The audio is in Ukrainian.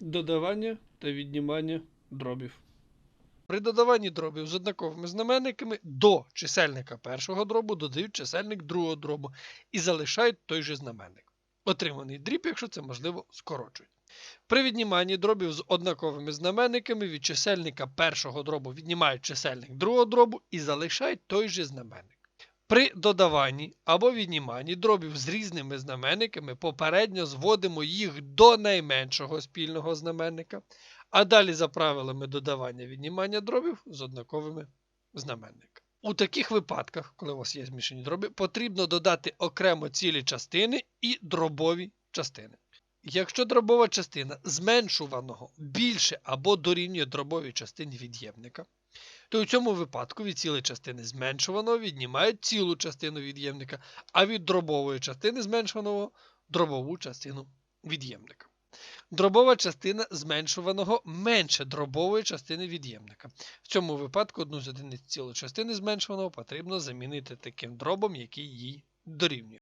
Додавання та віднімання дробів. При додаванні дробів з однаковими знаменниками до чисельника першого дробу додають чисельник другого дробу і залишають той же знаменник. Отриманий дріб, якщо це можливо, скорочують. При відніманні дробів з однаковими знаменниками від чисельника першого дробу віднімають чисельник другого дробу і залишають той же знаменник. При додаванні або відніманні дробів з різними знаменниками попередньо зводимо їх до найменшого спільного знаменника, а далі за правилами додавання віднімання дробів з однаковими знаменниками. У таких випадках, коли у вас є змішані дроби, потрібно додати окремо цілі частини і дробові частини. Якщо дробова частина зменшуваного більше або дорівнює дробовій частині від'ємника, то у цьому випадку від цілої частини зменшуваного віднімають цілу частину від'ємника, а від дробової частини зменшуваного дробову частину від'ємника. Дробова частина зменшуваного менше дробової частини від'ємника. В цьому випадку одну з одиниць цілої частини зменшуваного потрібно замінити таким дробом, який їй дорівнює.